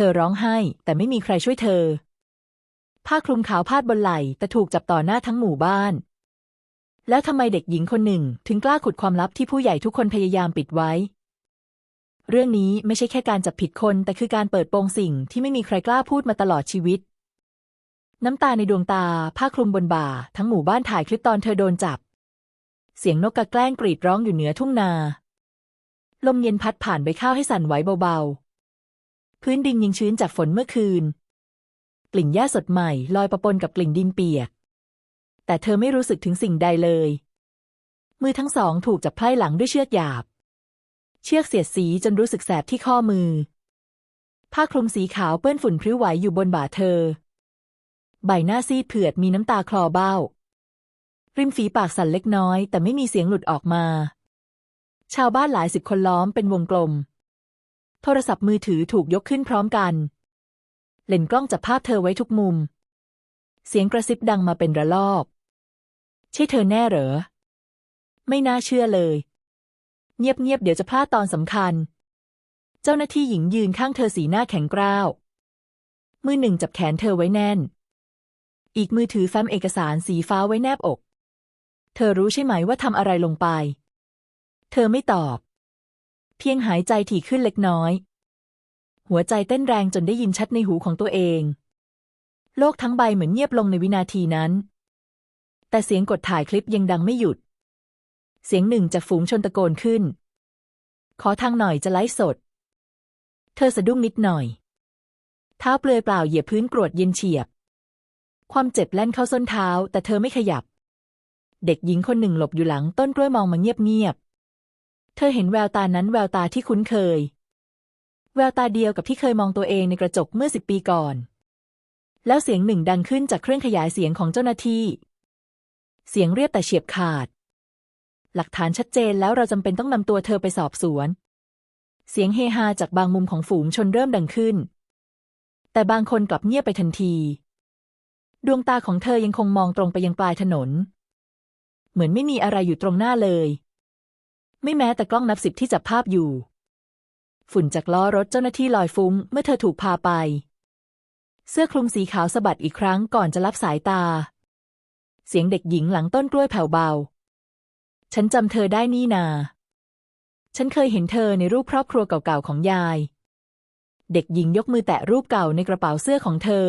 ธอร้องไห้ แต่ไม่มีใครช่วยเธอ ผ้าคลุมขาวพาดบนไหล่ แต่ถูกจับต่อหน้าทั้งหมู่บ้าน แล้วทำไมเด็กหญิงคนหนึ่งถึงกล้าขุดความลับที่ผู้ใหญ่ทุกคนพยายามปิดไว้ เรื่องนี้ไม่ใช่แค่การจับผิดคน แต่คือการเปิดโปงสิ่งที่ไม่มีใครกล้าพูดมาตลอดชีวิต น้ำตาในดวงตา ผ้าคลุมบนบ่า ทั้งหมู่บ้านถ่ายคลิปตอนเธอโดนจับ เสียงนกกระแกล้งกรีดร้องอยู่เหนือทุ่งนา ลมเย็นพัดผ่านใบข้าวให้สั่นไหวเบาๆ พื้นดินยังชื้นจากฝนเมื่อคืน กลิ่นหญ้าสดใหม่ลอยประปนกับกลิ่นดินเปียก แต่เธอไม่รู้สึกถึงสิ่งใดเลย มือทั้งสองถูกจับไพร่หลังด้วยเชือกหยาบ เชือกเสียดสีจนรู้สึกแสบที่ข้อมือ ผ้าคลุมสีขาวเปื้อนฝุ่นพริ้วไหวอยู่บนบ่าเธอ ใบหน้าซีดเผือดมีน้ำตาคลอเบ้า ริมฝีปากสั่นเล็กน้อย แต่ไม่มีเสียงหลุดออกมา ชาวบ้านหลายสิบคนล้อมเป็นวงกลม โทรศัพท์มือถือถูกยกขึ้นพร้อมกัน เลนส์กล้องจับภาพเธอไว้ทุกมุม เสียงกระซิบดังมาเป็นระลอก ใช่เธอแน่เหรอ ไม่น่าเชื่อเลย เงียบๆเดี๋ยวจะพลาดตอนสำคัญ เจ้าหน้าที่หญิงยืนข้างเธอสีหน้าแข็งกร้าว มือหนึ่งจับแขนเธอไว้แน่น อีกมือถือแฟ้มเอกสารสีฟ้าไว้แนบอก เธอรู้ใช่ไหมว่าทำอะไรลงไป เธอไม่ตอบ เพียงหายใจถี่ขึ้นเล็กน้อย หัวใจเต้นแรงจนได้ยินชัดในหูของตัวเอง โลกทั้งใบเหมือนเงียบลงในวินาทีนั้น แต่เสียงกดถ่ายคลิปยังดังไม่หยุด เสียงหนึ่งจากฝูงชนตะโกนขึ้น ขอทางหน่อยจะไลฟ์สด เธอสะดุ้งนิดหน่อย เท้าเปลือยเปล่าเหยียบพื้นกรวดเย็นเฉียบ ความเจ็บแล่นเข้าส้นเท้า แต่เธอไม่ขยับ เด็กหญิงคนหนึ่งหลบอยู่หลังต้นกล้วยมองมาเงียบๆเธอเห็นแววตานั้นแววตาที่คุ้นเคย แววตาเดียวกับที่เคยมองตัวเองในกระจกเมื่อสิบปีก่อน แล้วเสียงหนึ่งดังขึ้นจากเครื่องขยายเสียงของเจ้าหน้าที่ เสียงเรียบแต่เฉียบขาด หลักฐานชัดเจนแล้วเราจำเป็นต้องนำตัวเธอไปสอบสวน เสียงเฮฮาจากบางมุมของฝูงชนเริ่มดังขึ้น แต่บางคนกลับเงียบไปทันที ดวงตาของเธอยังคงมองตรงไปยังปลายถนน เหมือนไม่มีอะไรอยู่ตรงหน้าเลย ไม่แม้แต่กล้องนับสิบที่จับภาพอยู่ ฝุ่นจากล้อรถเจ้าหน้าที่ลอยฟุ้ง เมื่อเธอถูกพาไป เสื้อคลุมสีขาวสะบัดอีกครั้งก่อนจะรับสายตา เสียงเด็กหญิงหลังต้นกล้วยแผ่วเบา ฉันจำเธอได้นี่นา ฉันเคยเห็นเธอในรูปครอบครัวเก่าๆของยาย เด็กหญิงยกมือแตะรูปเก่าในกระเป๋าเสื้อของเธอ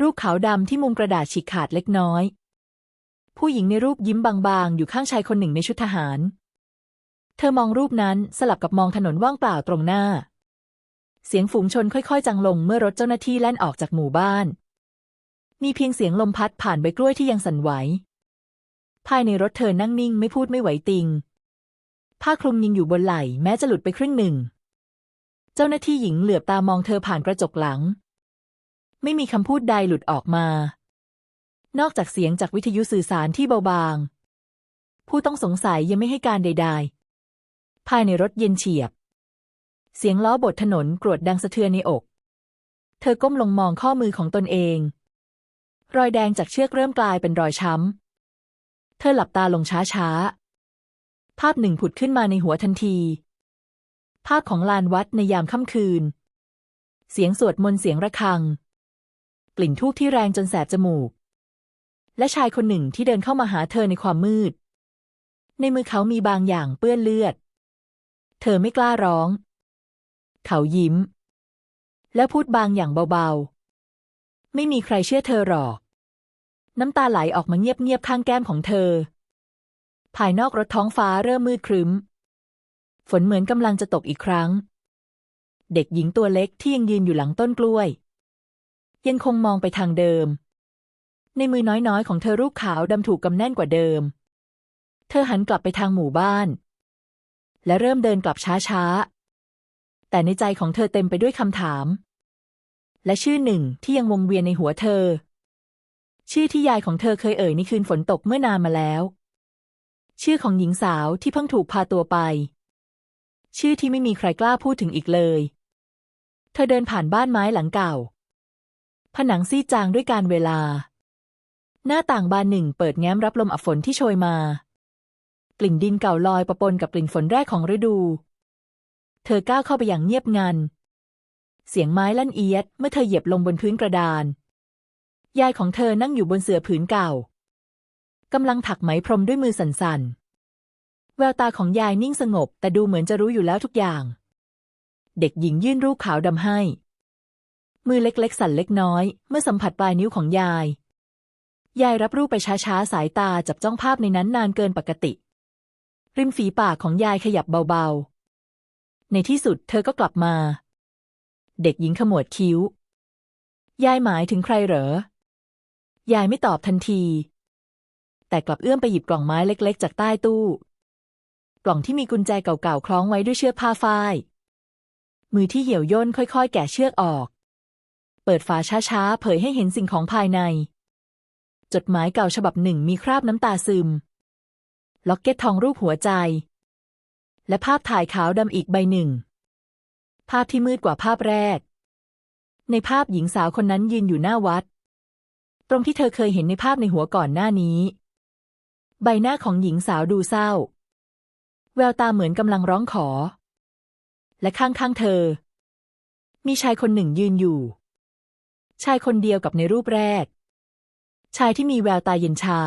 รูปขาวดำที่มุมกระดาษฉีกขาดเล็กน้อยผู้หญิงในรูปยิ้มบางๆ อยู่ข้างชายคนหนึ่งในชุดทหาร เธอมองรูปนั้นสลับกับมองถนนว่างเปล่าตรงหน้า เสียงฝูงชนค่อยๆ จังลงเมื่อรถเจ้าหน้าที่แล่นออกจากหมู่บ้าน มีเพียงเสียงลมพัดผ่านใบกล้วยที่ยังสั่นไหว ภายในรถเธอนั่งนิ่งไม่พูดไม่ไหวติง ผ้าคลุมยิงอยู่บนไหล่แม้จะหลุดไปครึ่งหนึ่ง เจ้าหน้าที่หญิงเหลือบตามองเธอผ่านกระจกหลัง ไม่มีคำพูดใดหลุดออกมา นอกจากเสียงจากวิทยุสื่อสารที่เบาบาง ผู้ต้องสงสัยยังไม่ให้การใด ๆ ภายในรถเย็นเฉียบ เสียงล้อบดถนนกรวดดังสะเทือนในอก เธอก้มลงมองข้อมือของตนเอง รอยแดงจากเชือกเริ่มกลายเป็นรอยช้ำ เธอหลับตาลงช้าๆ ภาพหนึ่งผุดขึ้นมาในหัวทันที ภาพของลานวัดในยามค่ำคืน เสียงสวดมนต์เสียงระฆัง กลิ่นทูบที่แรงจนแสบจมูก และชายคนหนึ่งที่เดินเข้ามาหาเธอในความมืด ในมือเขามีบางอย่างเปื้อนเลือด เธอไม่กล้าร้อง เขายิ้ม และพูดบางอย่างเบาๆ ไม่มีใครเชื่อเธอหรอก น้ำตาไหลออกมาเงียบๆข้างแก้มของเธอ ภายนอกรถท้องฟ้าเริ่มมืดครึ้ม ฝนเหมือนกำลังจะตกอีกครั้ง เด็กหญิงตัวเล็กที่ยังยืนอยู่หลังต้นกล้วย ยังคงมองไปทางเดิม ในมือน้อยๆ ของเธอรูปขาวดำถูกกำแน่นกว่าเดิม เธอหันกลับไปทางหมู่บ้าน และเริ่มเดินกลับช้าๆ แต่ในใจของเธอเต็มไปด้วยคำถาม และชื่อหนึ่งที่ยังวงเวียนในหัวเธอ ชื่อที่ยายของเธอเคยเอ่ยในคืนฝนตกเมื่อนานมาแล้ว ชื่อของหญิงสาวที่เพิ่งถูกพาตัวไป ชื่อที่ไม่มีใครกล้าพูดถึงอีกเลย เธอเดินผ่านบ้านไม้หลังเก่า ผนังซีดจางด้วยการเวลา หน้าต่างบานหนึ่งเปิดแง้มรับลมอับฝนที่โชยมา กลิ่นดินเก่าลอยประปนกับกลิ่นฝนแรกของฤดู เธอก้าวเข้าไปอย่างเงียบงัน เสียงไม้ลั่นเอียดเมื่อเธอเหยียบลงบนพื้นกระดาน ยายของเธอนั่งอยู่บนเสื่อผืนเก่ากำลังถักไหมพรมด้วยมือสั่นๆ แววตาของยายนิ่งสงบ แต่ดูเหมือนจะรู้อยู่แล้วทุกอย่าง เด็กหญิงยื่นรูปขาวดำให้ มือเล็กๆ สั่นเล็กน้อย เมื่อสัมผัสปลายนิ้วของยาย ยายรับรูปไปช้าๆ สายตาจับจ้องภาพในนั้นนานเกินปกติ ริมฝีปากของยายขยับเบาๆ ในที่สุดเธอก็กลับมา เด็กหญิงขมวดคิ้ว ยายหมายถึงใครเหรอ ยายไม่ตอบทันที แต่กลับเอื้อมไปหยิบกล่องไม้เล็ก ๆ จากใต้ตู้ กล่องที่มีกุญแจเก่าๆคล้องไว้ด้วยเชือกผ้าฝ้าย มือที่เหี่ยวย่นค่อยๆ แกะเชือกออก เปิดฝาช้าๆ เผยให้เห็นสิ่งของภายใน จดหมายเก่าฉบับหนึ่งมีคราบน้ำตาซึม ล็อกเก็ตทองรูปหัวใจ และภาพถ่ายขาวดำอีกใบหนึ่ง ภาพที่มืดกว่าภาพแรก ในภาพหญิงสาวคนนั้นยืนอยู่หน้าวัด ตรงที่เธอเคยเห็นในภาพในหัวก่อนหน้านี้ ใบหน้าของหญิงสาวดูเศร้า แววตาเหมือนกำลังร้องขอ และข้างๆเธอ มีชายคนหนึ่งยืนอยู่ ชายคนเดียวกับในรูปแรก ชายที่มีแววตาเย็นชา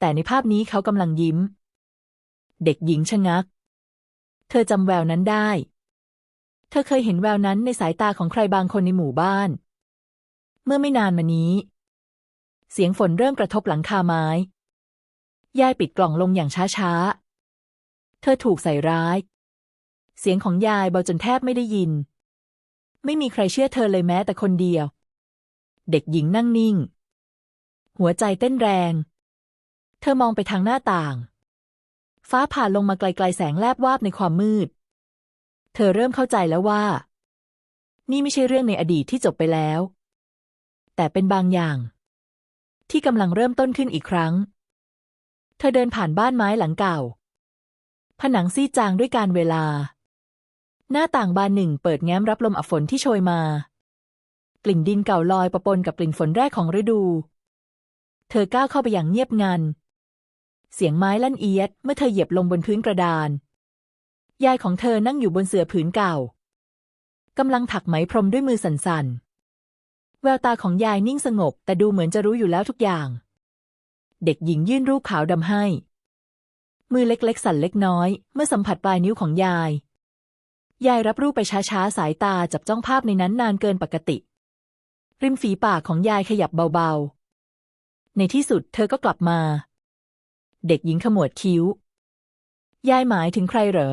แต่ในภาพนี้เขากำลังยิ้ม เด็กหญิงชะงัก เธอจำแววนั้นได้ เธอเคยเห็นแววนั้นในสายตาของใครบางคนในหมู่บ้าน เมื่อไม่นานมานี้ เสียงฝนเริ่มกระทบหลังคาไม้ ยายปิดกล่องลงอย่างช้าๆ เธอถูกใส่ร้าย เสียงของยายเบาจนแทบไม่ได้ยิน ไม่มีใครเชื่อเธอเลยแม้แต่คนเดียว เด็กหญิงนั่งนิ่ง หัวใจเต้นแรง เธอมองไปทางหน้าต่าง ฟ้าผ่าลงมาไกลๆแสงแลบวาบในความมืด เธอเริ่มเข้าใจแล้วว่า นี่ไม่ใช่เรื่องในอดีตที่จบไปแล้ว แต่เป็นบางอย่าง ที่กำลังเริ่มต้นขึ้นอีกครั้ง เธอเดินผ่านบ้านไม้หลังเก่า ผนังซีดจางด้วยการเวลา หน้าต่างบานหนึ่งเปิดแง้มรับลมอับฝนที่โชยมา กลิ่นดินเก่าลอยประปนกับกลิ่นฝนแรกของฤดู เธอก้าวเข้าไปอย่างเงียบงัน เสียงไม้ลั่นเอียดเมื่อเธอเหยียบลงบนพื้นกระดาน ยายของเธอนั่งอยู่บนเสื่อผืนเก่ากำลังถักไหมพรมด้วยมือสั่นๆ แววตาของยายนิ่งสงบ แต่ดูเหมือนจะรู้อยู่แล้วทุกอย่าง เด็กหญิงยื่นรูปขาวดำให้ มือเล็กๆ สั่นเล็กน้อย เมื่อสัมผัสปลายนิ้วของยาย ยายรับรูปไปช้าๆ สายตาจับจ้องภาพในนั้นนานเกินปกติ ริมฝีปากของยายขยับเบาๆ ในที่สุดเธอก็กลับมา เด็กหญิงขมวดคิ้ว ยายหมายถึงใครเหรอ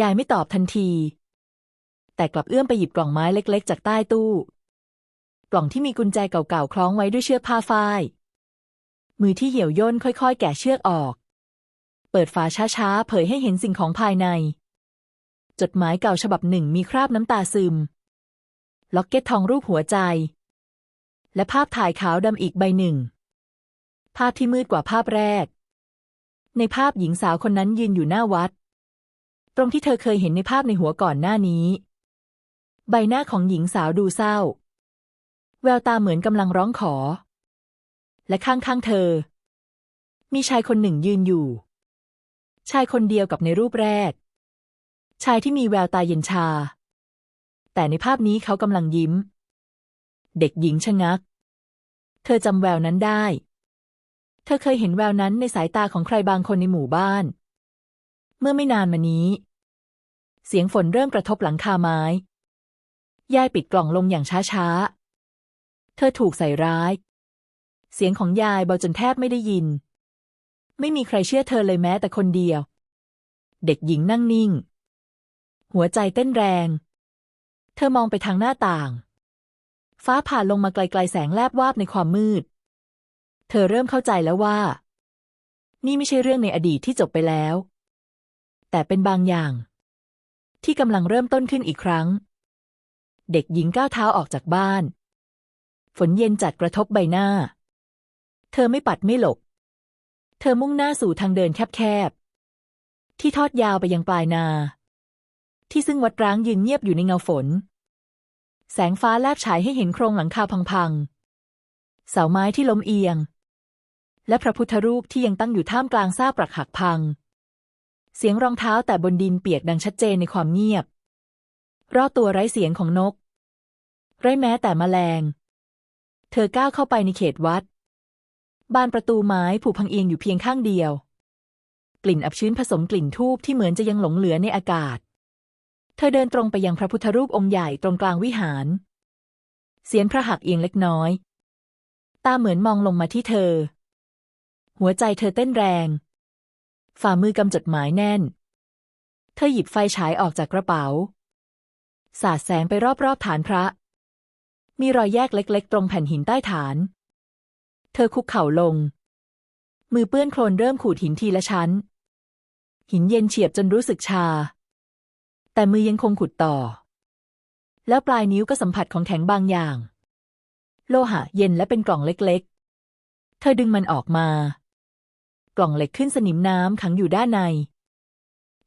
ยายไม่ตอบทันที แต่กลับเอื้อมไปหยิบกล่องไม้เล็ก ๆ จากใต้ตู้ กล่องที่มีกุญแจเก่าๆ คล้องไว้ด้วยเชือกผ้าฝ้าย มือที่เหี่ยวย่นค่อยๆ แกะเชือกออก เปิดฝาช้าๆ เผยให้เห็นสิ่งของภายใน จดหมายเก่าฉบับหนึ่งมีคราบน้ำตาซึม ล็อกเก็ตทองรูปหัวใจ และภาพถ่ายขาวดำอีกใบหนึ่ง ภาพที่มืดกว่าภาพแรก ในภาพหญิงสาวคนนั้นยืนอยู่หน้าวัด ตรงที่เธอเคยเห็นในภาพในหัวก่อนหน้านี้ ใบหน้าของหญิงสาวดูเศร้า แววตาเหมือนกำลังร้องขอ และข้างๆเธอ มีชายคนหนึ่งยืนอยู่ ชายคนเดียวกับในรูปแรก ชายที่มีแววตาเย็นชา แต่ในภาพนี้เขากำลังยิ้ม เด็กหญิงชะงัก เธอจำแววนั้นได้ เธอเคยเห็นแววนั้นในสายตาของใครบางคนในหมู่บ้าน เมื่อไม่นานมานี้ เสียงฝนเริ่มกระทบหลังคาไม้ ยายปิดกล่องลงอย่างช้าๆ เธอถูกใส่ร้าย เสียงของยายเบาจนแทบไม่ได้ยิน ไม่มีใครเชื่อเธอเลยแม้แต่คนเดียว เด็กหญิงนั่งนิ่ง หัวใจเต้นแรง เธอมองไปทางหน้าต่าง ฟ้าผ่าลงมาไกลๆแสงแลบวาบในความมืด เธอเริ่มเข้าใจแล้วว่า นี่ไม่ใช่เรื่องในอดีตที่จบไปแล้ว แต่เป็นบางอย่าง ที่กำลังเริ่มต้นขึ้นอีกครั้ง เด็กหญิงก้าวเท้าออกจากบ้าน ฝนเย็นจัดกระทบใบหน้า เธอไม่ปัดไม่หลบ เธอมุ่งหน้าสู่ทางเดินแคบๆ ที่ทอดยาวไปยังปลายนา ที่ซึ่งวัดร้างยืนเงียบอยู่ในเงาฝน แสงฟ้าแลบฉายให้เห็นโครงหลังคาพังๆ เสาไม้ที่ล้มเอียง และพระพุทธรูปที่ยังตั้งอยู่ท่ามกลางซากปรักหักพัง เสียงรองเท้าแต่บนดินเปียกดังชัดเจนในความเงียบ รอบตัวไร้เสียงของนก ไร้แม้แต่แมลง เธอก้าวเข้าไปในเขตวัด บานประตูไม้ผูกพังเอียงอยู่เพียงข้างเดียว กลิ่นอับชื้นผสมกลิ่นทูบที่เหมือนจะยังหลงเหลือในอากาศ เธอเดินตรงไปยังพระพุทธรูปองค์ใหญ่ตรงกลางวิหาร เสียนพระหักเอียงเล็กน้อย ตาเหมือนมองลงมาที่เธอ หัวใจเธอเต้นแรง ฝ่ามือกำจดหมายแน่น เธอหยิบไฟฉายออกจากกระเป๋า สาดแสงไปรอบๆฐานพระ มีรอยแยกเล็กๆ ตรงแผ่นหินใต้ฐาน เธอคุกเข่าลง มือเปื้อนโคลนเริ่มขูดหินทีละชั้น หินเย็นเฉียบจนรู้สึกชา แต่มือยังคงขุดต่อ แล้วปลายนิ้วก็สัมผัสของแข็งบางอย่าง โลหะเย็นและเป็นกล่องเล็กๆ เธอดึงมันออกมา กล่องเหล็กขึ้นสนิมน้ำขังอยู่ด้านใน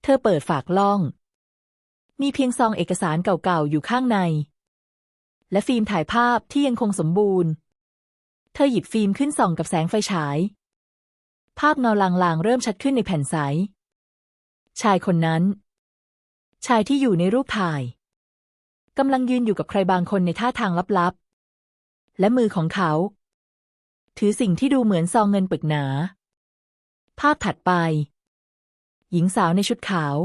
เธอเปิดฝากล่อง มีเพียงซองเอกสารเก่าๆอยู่ข้างใน และฟิล์มถ่ายภาพที่ยังคงสมบูรณ์ เธอหยิบฟิล์มขึ้นส่องกับแสงไฟฉาย ภาพเงาลางๆ เริ่มชัดขึ้นในแผ่นใส ชายคนนั้น ชายที่อยู่ในรูปถ่ายกำลังยืนอยู่กับใครบางคนในท่าทางลับๆ และมือของเขา ถือสิ่งที่ดูเหมือนซองเงินปึกหนา ภาพถัดไป หญิงสาวในชุดขาว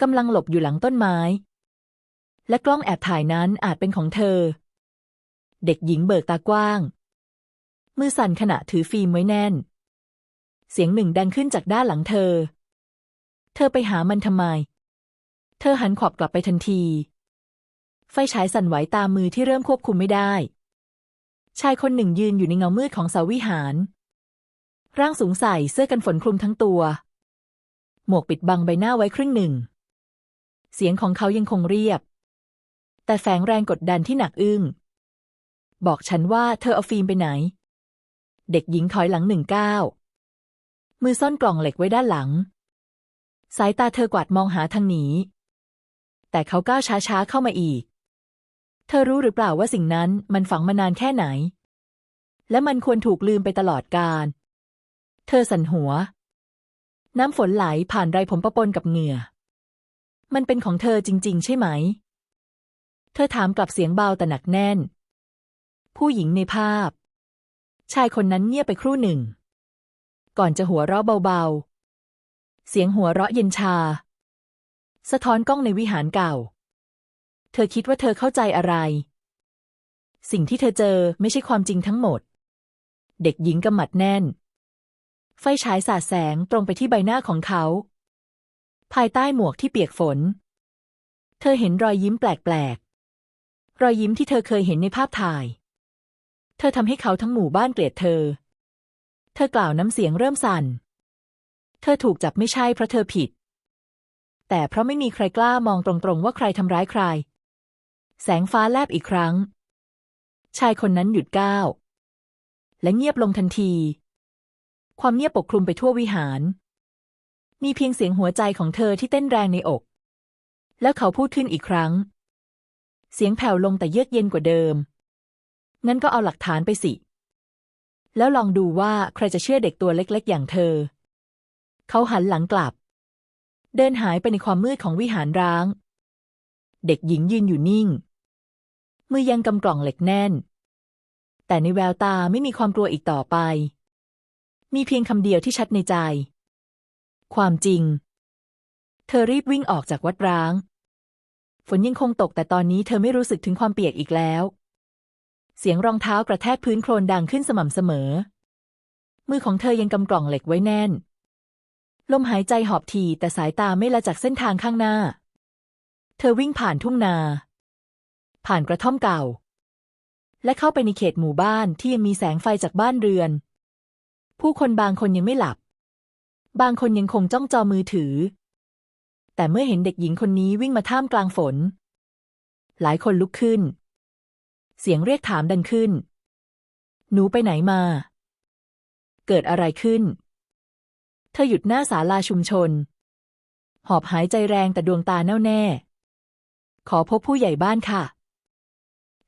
กำลังหลบอยู่หลังต้นไม้ และกล้องแอบถ่ายนั้นอาจเป็นของเธอ เด็กหญิงเบิกตากว้าง มือสั่นขณะถือฟิล์มไว้แน่น เสียงหนึ่งดังขึ้นจากด้านหลังเธอ เธอไปหามันทำไม เธอหันขวบกลับไปทันที ไฟฉายสั่นไหวตามมือที่เริ่มควบคุมไม่ได้ ชายคนหนึ่งยืนอยู่ในเงามืดของเสาวิหาร ร่างสูงใส่เสื้อกันฝนคลุมทั้งตัว หมวกปิดบังใบหน้าไว้ครึ่งหนึ่ง เสียงของเขายังคงเรียบ แต่แฝงแรงกดดันที่หนักอึ้ง บอกฉันว่าเธอเอาฟิล์มไปไหน เด็กหญิงถอยหลังหนึ่งก้าวมือซ่อนกล่องเหล็กไว้ด้านหลัง สายตาเธอกวาดมองหาทางหนี แต่เขาก้าวช้าๆเข้ามาอีก เธอรู้หรือเปล่าว่าสิ่งนั้นมันฝังมานานแค่ไหน และมันควรถูกลืมไปตลอดกาล เธอสั่นหัว น้ำฝนไหลผ่านไรผมประปนกับเหงื่อ มันเป็นของเธอจริง ๆ ใช่ไหม เธอถามกลับเสียงเบาแต่หนักแน่น ผู้หญิงในภาพ ชายคนนั้นเงียบไปครู่หนึ่ง ก่อนจะหัวเราะเบาๆ เสียงหัวเราะเย็นชา สะท้อนกล้องในวิหารเก่า เธอคิดว่าเธอเข้าใจอะไร สิ่งที่เธอเจอไม่ใช่ความจริงทั้งหมดเด็กหญิงกำมัดแน่น ไฟฉายสาดแสงตรงไปที่ใบหน้าของเขา ภายใต้หมวกที่เปียกฝน เธอเห็นรอยยิ้มแปลกๆ รอยยิ้มที่เธอเคยเห็นในภาพถ่าย เธอทำให้เขาทั้งหมู่บ้านเกลียดเธอ เธอกล่าวน้ำเสียงเริ่มสั่น เธอถูกจับไม่ใช่เพราะเธอผิด แต่เพราะไม่มีใครกล้ามองตรงๆ ว่าใครทำร้ายใคร แสงฟ้าแลบอีกครั้ง ชายคนนั้นหยุดก้าวและเงียบลงทันที ความเงียบปกคลุมไปทั่ววิหาร มีเพียงเสียงหัวใจของเธอที่เต้นแรงในอก แล้วเขาพูดขึ้นอีกครั้ง เสียงแผ่วลงแต่เยือกเย็นกว่าเดิม งั้นก็เอาหลักฐานไปสิ แล้วลองดูว่าใครจะเชื่อเด็กตัวเล็กๆ อย่างเธอ เขาหันหลังกลับ เดินหายไปในความมืดของวิหารร้าง เด็กหญิงยืนอยู่นิ่ง มือยังกำกล่องเหล็กแน่น แต่ในแววตาไม่มีความกลัวอีกต่อไป มีเพียงคำเดียวที่ชัดในใจ ความจริง เธอรีบวิ่งออกจากวัดร้าง ฝนยังคงตกแต่ตอนนี้เธอไม่รู้สึกถึงความเปียกอีกแล้ว เสียงรองเท้ากระแทกพื้นโคลนดังขึ้นสม่ำเสมอ มือของเธอยังกำกล่องเหล็กไว้แน่น ลมหายใจหอบทีแต่สายตาไม่ละจากเส้นทางข้างหน้า เธอวิ่งผ่านทุ่งนา ผ่านกระท่อมเก่า และเข้าไปในเขตหมู่บ้านที่ยังมีแสงไฟจากบ้านเรือน ผู้คนบางคนยังไม่หลับ บางคนยังคงจ้องจอมือถือ แต่เมื่อเห็นเด็กหญิงคนนี้วิ่งมาท่ามกลางฝน หลายคนลุกขึ้น เสียงเรียกถามดังขึ้น หนูไปไหนมา เกิดอะไรขึ้น เธอหยุดหน้าศาลาชุมชน หอบหายใจแรงแต่ดวงตาแน่วแน่ ขอพบผู้ใหญ่บ้านค่ะ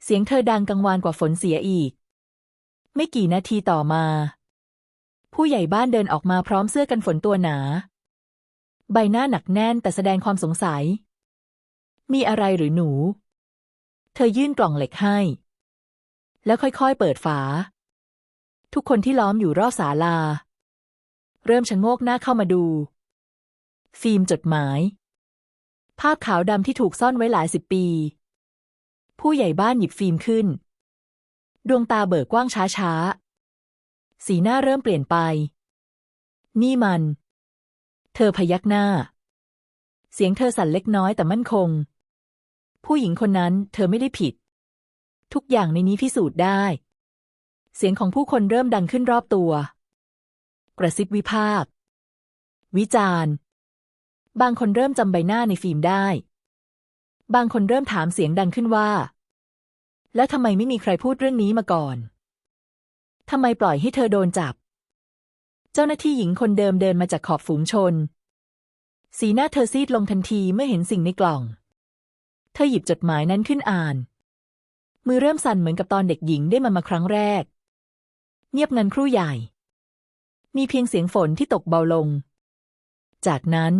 เสียงเธอดังกังวานกว่าฝนเสียอีก ไม่กี่นาทีต่อมา ผู้ใหญ่บ้านเดินออกมาพร้อมเสื้อกันฝนตัวหนา ใบหน้าหนักแน่นแต่แสดงความสงสัย มีอะไรหรือหนู เธอยื่นกล่องเหล็กให้ แล้วค่อยๆเปิดฝา ทุกคนที่ล้อมอยู่รอบศาลา เริ่มชะโงกหน้าเข้ามาดู ฟิล์มจดหมาย ภาพขาวดำที่ถูกซ่อนไว้หลายสิบปี ผู้ใหญ่บ้านหยิบฟิล์มขึ้น ดวงตาเบิกกว้างช้าๆ สีหน้าเริ่มเปลี่ยนไป นี่มัน เธอพยักหน้า เสียงเธอสั่นเล็กน้อยแต่มั่นคง ผู้หญิงคนนั้นเธอไม่ได้ผิด ทุกอย่างในนี้พิสูจน์ได้ เสียงของผู้คนเริ่มดังขึ้นรอบตัว กระซิบวิพากษ์วิจารณ์ บางคนเริ่มจำใบหน้าในฟิล์มได้ บางคนเริ่มถามเสียงดังขึ้นว่า แล้วทำไมไม่มีใครพูดเรื่องนี้มาก่อน ทำไมปล่อยให้เธอโดนจับ เจ้าหน้าที่หญิงคนเดิมเดินมาจากขอบฝูงชน สีหน้าเธอซีดลงทันทีเมื่อเห็นสิ่งในกล่อง เธอหยิบจดหมายนั้นขึ้นอ่าน มือเริ่มสั่นเหมือนกับตอนเด็กหญิงได้มันมาครั้งแรก เงียบงันครู่ใหญ่ มีเพียงเสียงฝนที่ตกเบาลง จากนั้น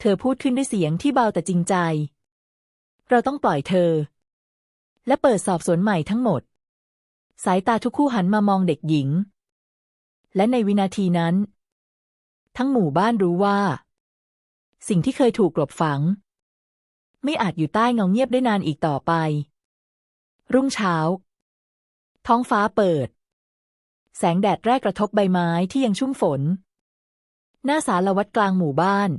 เธอพูดขึ้นด้วยเสียงที่เบาแต่จริงใจ เราต้องปล่อยเธอ และเปิดสอบสวนใหม่ทั้งหมด สายตาทุกคู่หันมามองเด็กหญิง และในวินาทีนั้น ทั้งหมู่บ้านรู้ว่า สิ่งที่เคยถูกกลบฝัง ไม่อาจอยู่ใต้เงาเงียบได้นานอีกต่อไป รุ่งเช้า ท้องฟ้าเปิด แสงแดดแรกกระทบใบไม้ที่ยังชุ่มฝน หน้าศาลวัดกลางหมู่บ้าน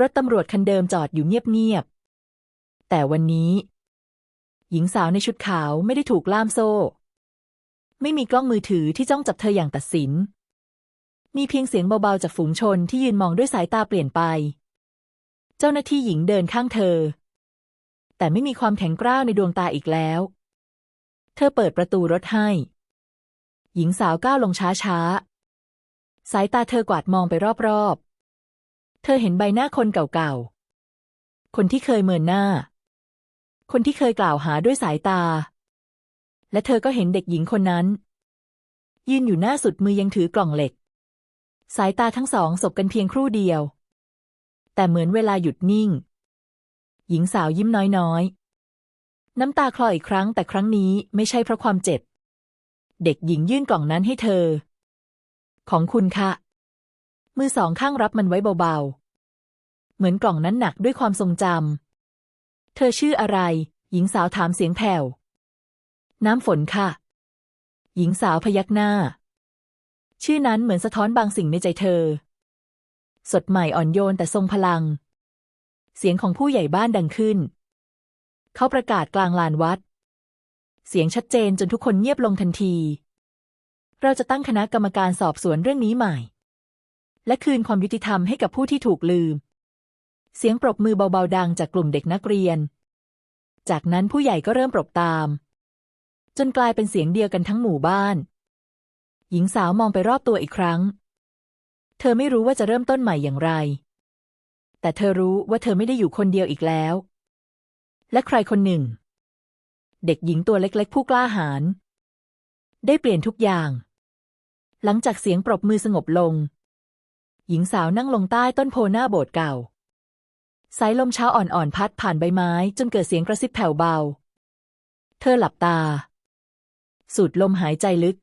รถตำรวจคันเดิมจอดอยู่เงียบๆแต่วันนี้หญิงสาวในชุดขาวไม่ได้ถูกล่ามโซ่ ไม่มีกล้องมือถือที่จ้องจับเธออย่างตัดสิน มีเพียงเสียงเบาๆจากฝูงชนที่ยืนมองด้วยสายตาเปลี่ยนไป เจ้าหน้าที่หญิงเดินข้างเธอ แต่ไม่มีความแข็งกร้าวในดวงตาอีกแล้ว เธอเปิดประตูรถให้ หญิงสาวก้าวลงช้าๆ สายตาเธอกวาดมองไปรอบๆ เธอเห็นใบหน้าคนเก่าๆ คนที่เคยเมินหน้า คนที่เคยกล่าวหาด้วยสายตา และเธอก็เห็นเด็กหญิงคนนั้น ยืนอยู่หน้าสุดมือยังถือกล่องเหล็ก สายตาทั้งสองสบกันเพียงครู่เดียว แต่เหมือนเวลาหยุดนิ่ง หญิงสาวยิ้มน้อยๆ น้ำตาคลออีกครั้งแต่ครั้งนี้ไม่ใช่เพราะความเจ็บ เด็กหญิงยื่นกล่องนั้นให้เธอ ของคุณคะมือสองข้างรับมันไว้เบาๆ เหมือนกล่องนั้นหนักด้วยความทรงจำเธอชื่ออะไร หญิงสาวถามเสียงแผ่ว น้ำฝนค่ะ หญิงสาวพยักหน้า ชื่อนั้นเหมือนสะท้อนบางสิ่งในใจเธอ สดใหม่อ่อนโยนแต่ทรงพลัง เสียงของผู้ใหญ่บ้านดังขึ้น เขาประกาศกลางลานวัด เสียงชัดเจนจนทุกคนเงียบลงทันที เราจะตั้งคณะกรรมการสอบสวนเรื่องนี้ใหม่ และคืนความยุติธรรมให้กับผู้ที่ถูกลืม เสียงปรบมือเบาๆดังจากกลุ่มเด็กนักเรียน จากนั้นผู้ใหญ่ก็เริ่มปรบตาม จนกลายเป็นเสียงเดียวกันทั้งหมู่บ้าน หญิงสาวมองไปรอบตัวอีกครั้ง เธอไม่รู้ว่าจะเริ่มต้นใหม่อย่างไร แต่เธอรู้ว่าเธอไม่ได้อยู่คนเดียวอีกแล้ว และใครคนหนึ่ง เด็กหญิงตัวเล็กๆ ผู้กล้าหาญได้เปลี่ยนทุกอย่าง หลังจากเสียงปรบมือสงบลง หญิงสาวนั่งลงใต้ต้นโพหน้าโบสถ์เก่า สายลมเช้าอ่อนๆพัดผ่านใบไม้ จนเกิดเสียงกระซิบแผ่วเบา เธอหลับตา สูดลมหายใจลึก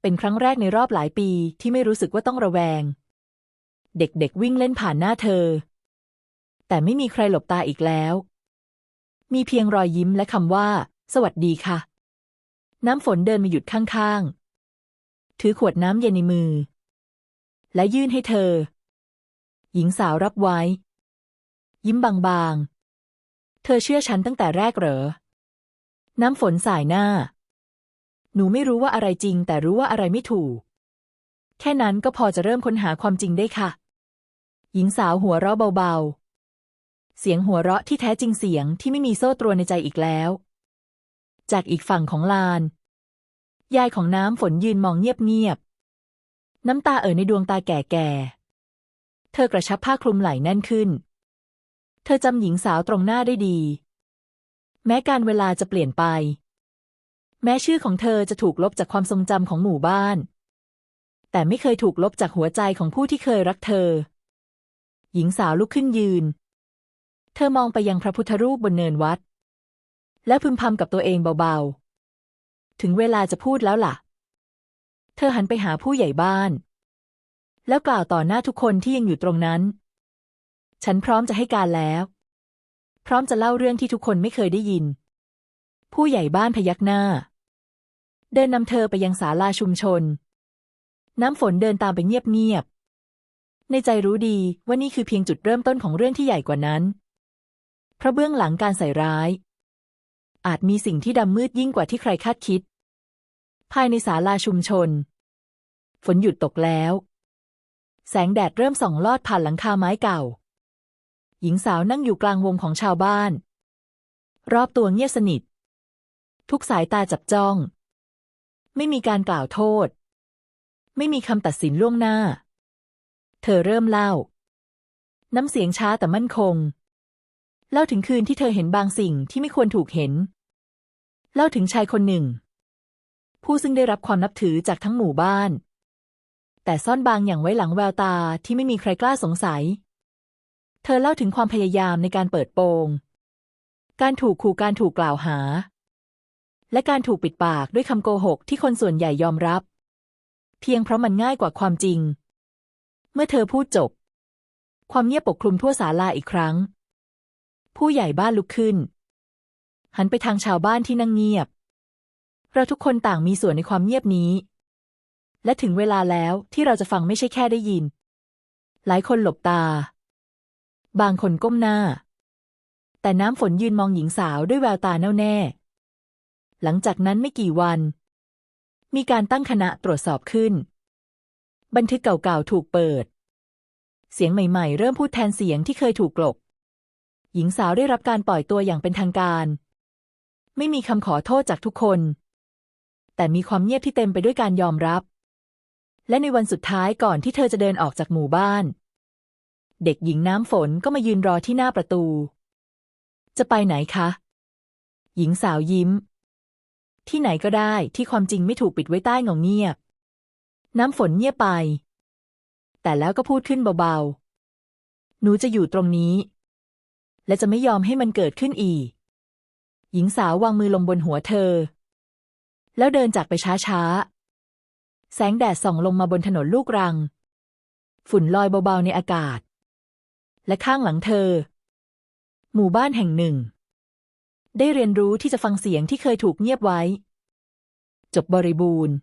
เป็นครั้งแรกในรอบหลายปีที่ไม่รู้สึกว่าต้องระแวง เด็กๆวิ่งเล่นผ่านหน้าเธอ แต่ไม่มีใครหลบตาอีกแล้ว มีเพียงรอยยิ้มและคำว่า สวัสดีค่ะ น้ำฝนเดินมาหยุดข้างๆ ถือขวดน้ำเย็นในมือ และยื่นให้เธอ หญิงสาวรับไว้ ยิ้มบางๆ เธอเชื่อฉันตั้งแต่แรกเหรอ น้ำฝนสายหน้า หนูไม่รู้ว่าอะไรจริง แต่รู้ว่าอะไรไม่ถูก แค่นั้นก็พอจะเริ่มค้นหาความจริงได้ค่ะ หญิงสาวหัวเราะเบาๆ เสียงหัวเราะที่แท้จริงเสียงที่ไม่มีโซ่ตรวนในใจอีกแล้ว จากอีกฝั่งของลาน ยายของน้ำฝนยืนมองเงียบๆ น้ำตาเอ่อในดวงตาแก่ๆ เธอกระชับผ้าคลุมไหล่แน่นขึ้น เธอจำหญิงสาวตรงหน้าได้ดี แม้การเวลาจะเปลี่ยนไป แม้ชื่อของเธอจะถูกลบจากความทรงจำของหมู่บ้าน แต่ไม่เคยถูกลบจากหัวใจของผู้ที่เคยรักเธอ หญิงสาวลุกขึ้นยืน เธอมองไปยังพระพุทธรูปบนเนินวัด แล้วพึมพำกับตัวเองเบาๆ ถึงเวลาจะพูดแล้วล่ะ เธอหันไปหาผู้ใหญ่บ้าน แล้วกล่าวต่อหน้าทุกคนที่ยังอยู่ตรงนั้น ฉันพร้อมจะให้การแล้ว พร้อมจะเล่าเรื่องที่ทุกคนไม่เคยได้ยินผู้ใหญ่บ้านพยักหน้า เดินนำเธอไปยังศาลาชุมชน น้ำฝนเดินตามไปเงียบๆ ในใจรู้ดีว่านี่คือเพียงจุดเริ่มต้นของเรื่องที่ใหญ่กว่านั้น เพราะเบื้องหลังการใส่ร้าย อาจมีสิ่งที่ดำมืดยิ่งกว่าที่ใครคาดคิด ภายในศาลาชุมชน ฝนหยุดตกแล้ว แสงแดดเริ่มส่องลอดผ่านหลังคาไม้เก่า หญิงสาวนั่งอยู่กลางวงของชาวบ้าน รอบตัวเงียบสนิท ทุกสายตาจับจ้อง ไม่มีการกล่าวโทษ ไม่มีคำตัดสินล่วงหน้า เธอเริ่มเล่า น้ำเสียงช้าแต่มั่นคง เล่าถึงคืนที่เธอเห็นบางสิ่งที่ไม่ควรถูกเห็น เล่าถึงชายคนหนึ่ง ผู้ซึ่งได้รับความนับถือจากทั้งหมู่บ้าน แต่ซ่อนบางอย่างไว้หลังแววตาที่ไม่มีใครกล้าสงสัย เธอเล่าถึงความพยายามในการเปิดโปง การถูกขู่การถูกกล่าวหา และการถูกปิดปากด้วยคำโกหกที่คนส่วนใหญ่ยอมรับ เพียงเพราะมันง่ายกว่าความจริง เมื่อเธอพูดจบ ความเงียบปกคลุมทั่วศาลาอีกครั้ง ผู้ใหญ่บ้านลุกขึ้น หันไปทางชาวบ้านที่นั่งเงียบ เราทุกคนต่างมีส่วนในความเงียบนี้ และถึงเวลาแล้วที่เราจะฟังไม่ใช่แค่ได้ยิน หลายคนหลบตา บางคนก้มหน้า แต่น้ำฝนยืนมองหญิงสาวด้วยแววตาแน่วแน่ หลังจากนั้นไม่กี่วัน มีการตั้งคณะตรวจสอบขึ้น บันทึกเก่าๆถูกเปิด เสียงใหม่ๆ เริ่มพูดแทนเสียงที่เคยถูกกลบ หญิงสาวได้รับการปล่อยตัวอย่างเป็นทางการ ไม่มีคำขอโทษจากทุกคน แต่มีความเงียบที่เต็มไปด้วยการยอมรับ และในวันสุดท้ายก่อนที่เธอจะเดินออกจากหมู่บ้าน เด็กหญิงน้ำฝนก็มายืนรอที่หน้าประตู จะไปไหนคะ หญิงสาวยิ้ม ที่ไหนก็ได้ที่ความจริงไม่ถูกปิดไว้ใต้เงาเงียบ น้ำฝนเงียบไป แต่แล้วก็พูดขึ้นเบาๆ หนูจะอยู่ตรงนี้ และจะไม่ยอมให้มันเกิดขึ้นอีก หญิงสาววางมือลงบนหัวเธอ แล้วเดินจากไปช้าๆ แสงแดดส่องลงมาบนถนนลูกรัง ฝุ่นลอยเบาๆในอากาศ และข้างหลังเธอ หมู่บ้านแห่งหนึ่ง ได้เรียนรู้ที่จะฟังเสียงที่เคยถูกเงียบไว้ จบบริบูรณ์